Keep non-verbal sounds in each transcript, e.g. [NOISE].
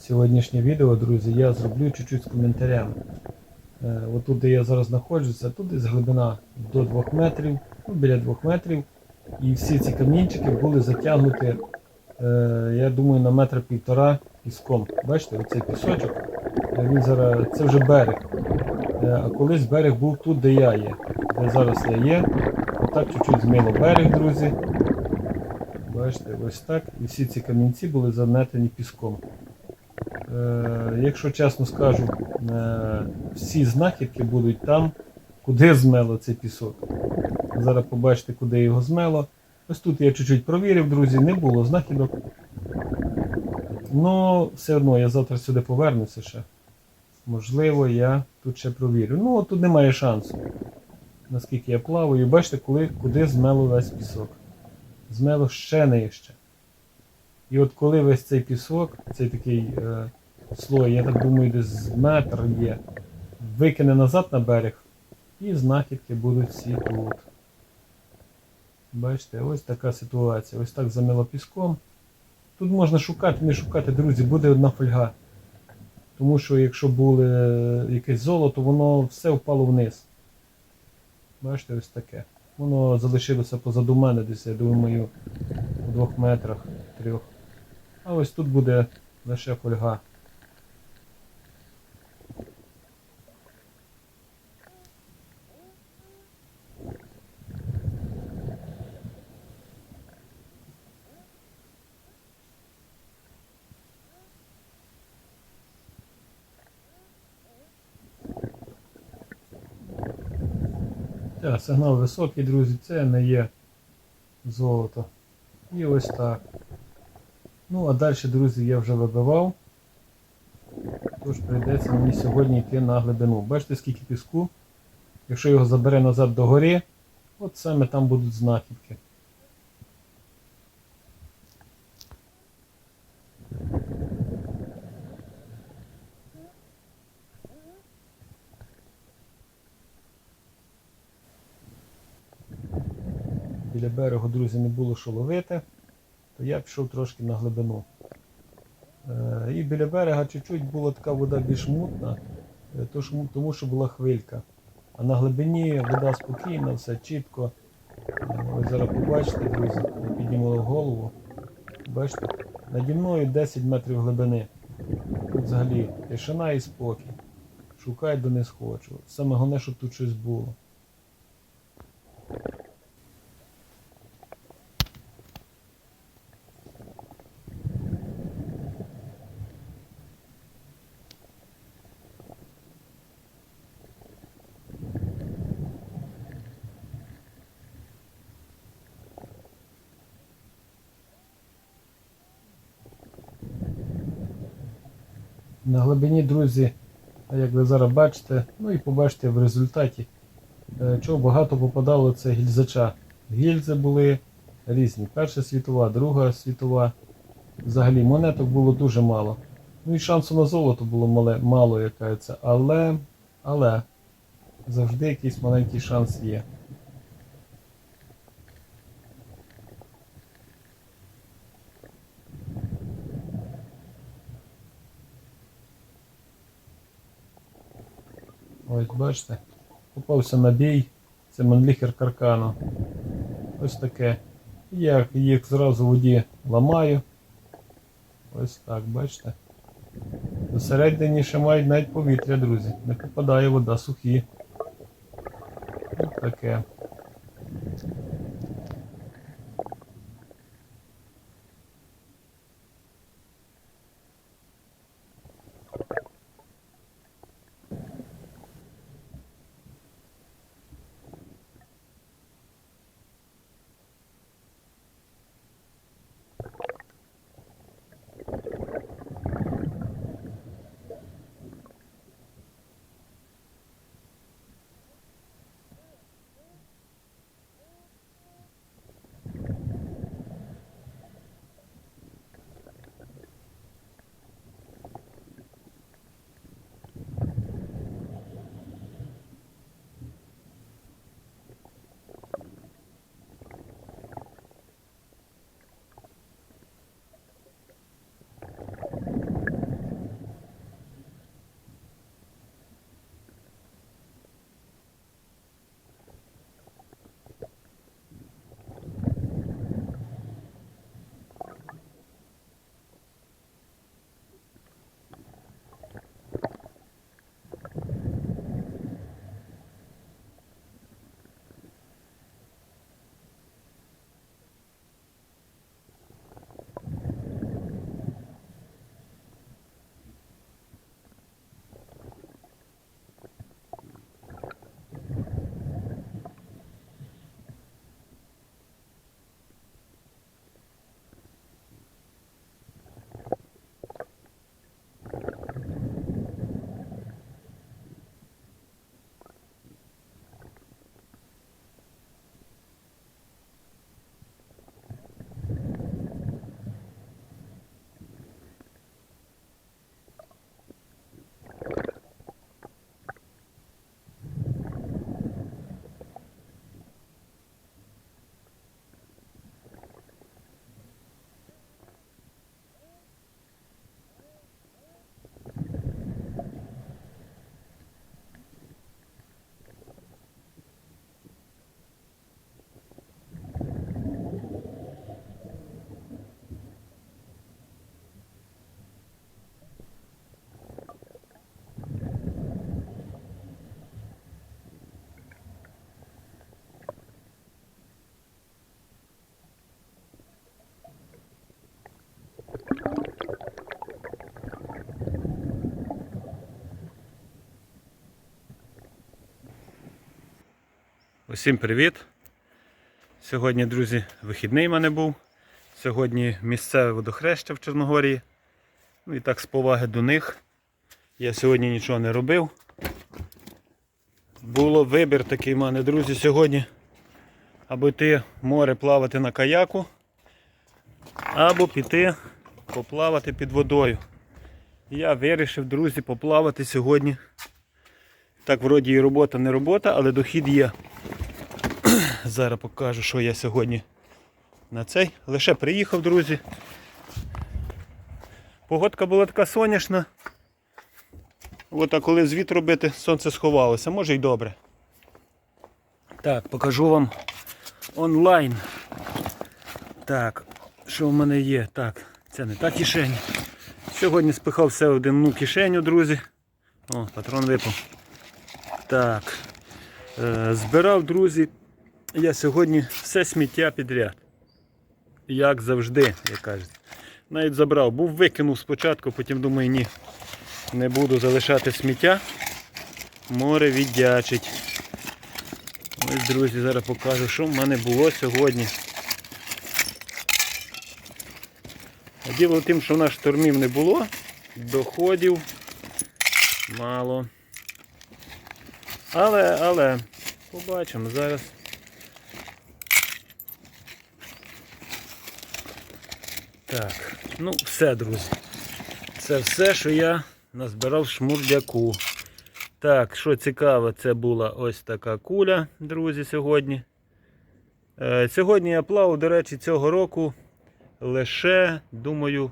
Сьогоднішнє відео, друзі, я зроблю чуть-чуть з коментарями. Е, Отут, де я зараз знаходжуся, тут десь глибина до 2 метрів, ну, біля 2 метрів. І всі ці камінчики були затягнуті, е, я думаю, на метр півтора піском. Бачите, оцей пісочок, е, він зараз, це вже берег. А колись берег був тут, де я є. Де зараз я є. Отак чуть-чуть змило берег, друзі. Бачите, ось так. І всі ці камінці були занетені піском. Е, якщо чесно скажу, е, всі знахідки будуть там, куди змело цей пісок. Зараз побачите, куди його змело. Ось тут я чуть-чуть провірив, друзі, не було знахідок. Ну, все одно я завтра сюди повернуся ще. Можливо, я тут ще провірю. Ну, от тут немає шансу. Наскільки я плаваю, бачите, коли, куди змело весь пісок. Змело ще нижче. І от коли весь цей пісок, цей такий е, слой, я так думаю, десь метр є, викине назад на берег, і знахідки будуть всі тут. Бачите, ось така ситуація. Ось так замило піском. Тут можна шукати, не шукати, друзі, буде одна фольга. Тому що якщо було якесь золото, воно все впало вниз. Бачите, ось таке. Воно залишилося позаду мене десь, я думаю, у двох метрах, трьох. А ось тут буде лише фольга. Так, сигнал високий, друзі, це не є золото. І ось так. Ну, а далі, друзі, я вже вибивав. Тож прийдеться мені сьогодні йти на глибину. Бачите, скільки піску? Якщо його забере назад до гори, от саме там будуть знахідки. Біля берегу, друзі, не було що ловити, то я пішов трошки на глибину. Е, І біля берега чуть-чуть була така вода більш мутна, е, тому що була хвилька. А на глибині вода спокійна, все чітко. Е, Ось зараз побачите, друзі, я підніму голову. Бачите, наді мною 10 метрів глибини. Тут взагалі тишина і спокій. Шукай, де не схочу. Саме головне, щоб тут щось було. На глибині, друзі, як ви зараз бачите, ну і побачите в результаті, е, чого багато попадало це гільзача. Гільзи були різні. Перша світова, друга світова. Взагалі монеток було дуже мало. Ну і шансу на золото було мале, мало, яка це. Але, але завжди якийсь маленький шанс є. Ось бачите, попався набій, це манліхер каркану. Ось таке. Я їх зразу в воді ламаю. Ось так, бачите. Посередині ще мають навіть повітря, друзі. Не попадає вода сухі. Ось таке. Усім привіт! Сьогодні, друзі, вихідний в мене був. Сьогодні місцеве водохреща в Чорногорії. Ну і так з поваги до них. Я сьогодні нічого не робив. Було вибір такий в мене, друзі, сьогодні. Або йти в море плавати на каяку, або піти поплавати під водою. Я вирішив, друзі, поплавати сьогодні. Так, вроді і робота не робота, але дохід є. Зараз покажу, що я сьогодні на цей. Лише приїхав, друзі. Погодка була така сонячна. От, а коли звіт робити, сонце сховалося, може й добре. Так, покажу вам онлайн. Так, що в мене є? Так, це не та кишеня. Сьогодні спихав все в одну кишеню, друзі. О, патрон випав. Так. Е, збирав, друзі, я сьогодні все сміття підряд. Як завжди, як кажуть. Навіть забрав. Був викинув спочатку, потім думаю, ні. Не буду залишати сміття. Море віддячить. Ось, друзі, зараз покажу, що в мене було сьогодні. Діло в тим, що в нас штормів не було, доходів мало. Але, але, побачимо зараз. Так, ну все, друзі. Це все, що я назбирав шмурдяку. Так, що цікаво, це була ось така куля, друзі, сьогодні. Е, сьогодні я плавав, до речі, цього року лише, думаю,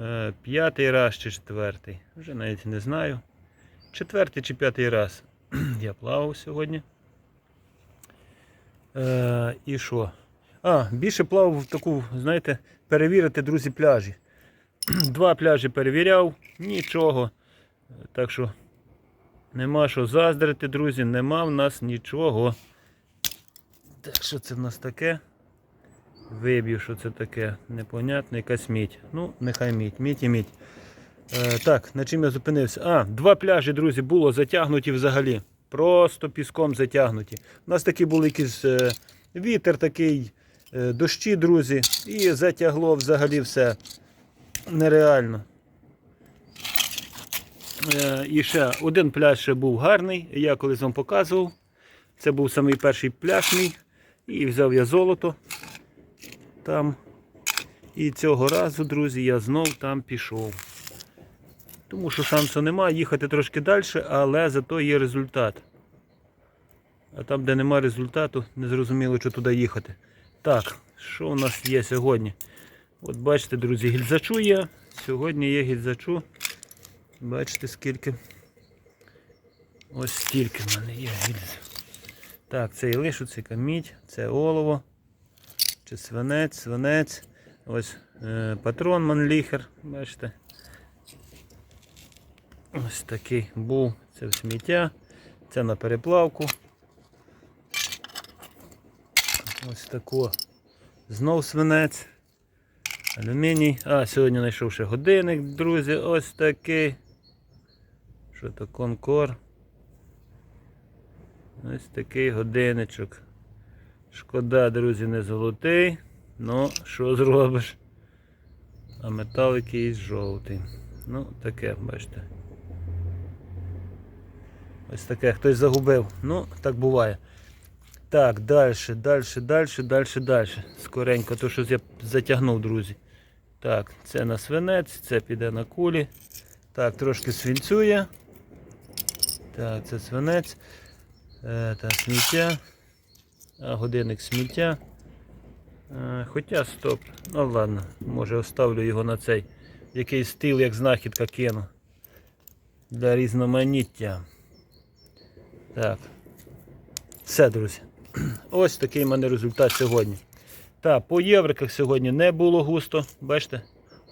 е, п'ятий раз чи четвертий. Вже навіть не знаю. Четвертий чи п'ятий раз [CLEARS THROAT] я плавав сьогодні. Е, і що? А, більше плавав в таку, знаєте, перевірити, друзі, пляжі. [CLEARS THROAT] Два пляжі перевіряв, нічого. Так що нема що заздрити, друзі, нема в нас нічого. Так що це в нас таке? Виб'ю, що це таке. Непонятно, якась мідь. Ну, нехай мідь, мідь і мідь. Е, так, на чим я зупинився? А, два пляжі, друзі, було затягнуті взагалі. Просто піском затягнуті. У нас такі були якісь е, вітер такий, дощі, друзі, і затягло взагалі все нереально. Е, і ще один пляж ще був гарний, я колись вам показував. Це був самий перший пляж мій. І взяв я золото там. І цього разу, друзі, я знов там пішов. Тому що шансу немає, їхати трошки далі, але зато є результат. А там, де немає результату, не зрозуміло, що туди їхати. Так, що у нас є сьогодні? От бачите, друзі, гільзачу є. Сьогодні є гільзачу. Бачите скільки? Ось стільки в мене є гільз. Так, це і лишу, це камідь, це олово, чи свинець, свинець. Ось е, патрон манліхер, бачите. Ось такий був, це в сміття, це на переплавку. Ось тако. Знов свинець. Алюміній. А, сьогодні знайшов ще годинник, друзі, ось такий. Що то конкор. Ось такий годинничок. Шкода, друзі, не золотий. Ну, що зробиш? А метал якийсь жовтий. Ну, таке, бачите. Ось таке, хтось загубив. Ну, так буває. Так, далі, далі, далі, далі, далі. Скоренько, то щось я затягнув, друзі. Так, це на свинець, це піде на кулі. Так, трошки свинцює. Так, це свинець. Е, та сміття. А, годинник сміття. Е, хоча стоп. Ну ладно, може оставлю його на цей. Якийсь стил, як знахідка кину. Для різноманіття. Так. Все, друзі. [CLEARS THROAT] Ось такий в мене результат сьогодні. Так, по євриках сьогодні не було густо. Бачите?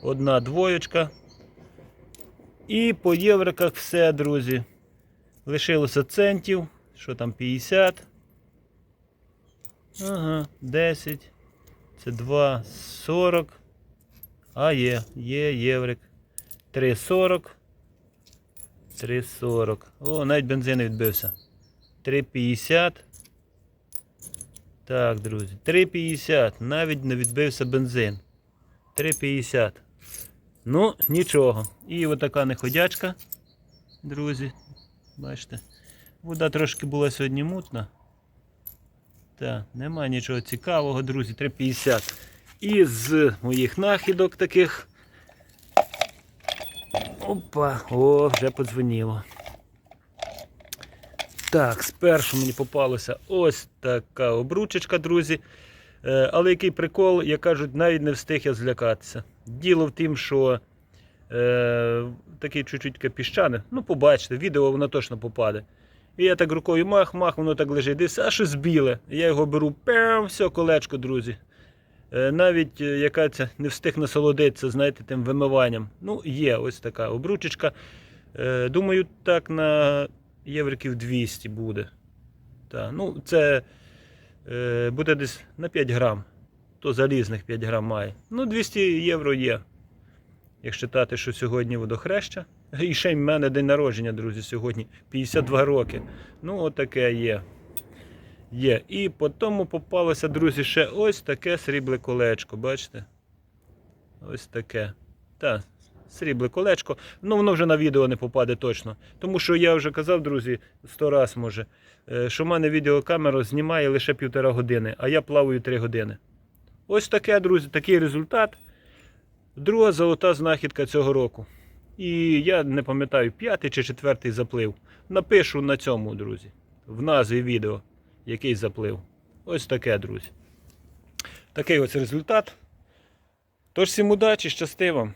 Одна двоєчка. І по євриках все, друзі. Лишилося центів. Що там 50? Ага, 10. Це 2, 40. А є, є єврик. 3,40. 3,40. О, навіть бензин відбився. 3,50. Так, друзі, 3,50. Навіть не відбився бензин. 3,50. Ну, нічого. І отака неходячка, друзі. Бачите. Вода трошки була сьогодні мутна. Так, нема нічого цікавого, друзі, 3,50. І з моїх нахідок таких. Опа, о, вже подзвоніло. Так, спершу мені попалася ось така обручечка, друзі. Е, Але який прикол, як кажуть, навіть не встиг я злякатися. Діло в тім, що е, такий чуть-чуть таке піщане. Ну, побачите, відео воно точно попаде. І я так рукою мах, мах, воно так лежить, десь, а щось біле. Я його беру, пем, все, колечко, друзі. Е, Навіть е, яка це не встиг насолодитися, знаєте, тим вимиванням. Ну, є ось така обручечка. Е, Думаю, так на євриків 200 буде. Та, ну, це е, буде десь на 5 грам. То залізних 5 грам має. Ну, 200 євро є. Як читати, що сьогодні водохреща. І ще й в мене день народження, друзі, сьогодні 52 роки. Ну, отаке є. Є. І по тому попалося, друзі, ще ось таке срібле колечко. Бачите? Ось таке. Так, срібле колечко. Ну, воно вже на відео не попаде точно. Тому що я вже казав, друзі, сто раз може, е, що в мене відеокамера знімає лише півтора години, а я плаваю 3 години. Ось таке, друзі, такий результат. Друга золота знахідка цього року. І я не пам'ятаю, п'ятий чи четвертий заплив. Напишу на цьому, друзі, в назві відео, який заплив. Ось таке, друзі. Такий ось результат. Тож всім удачі, щасти вам!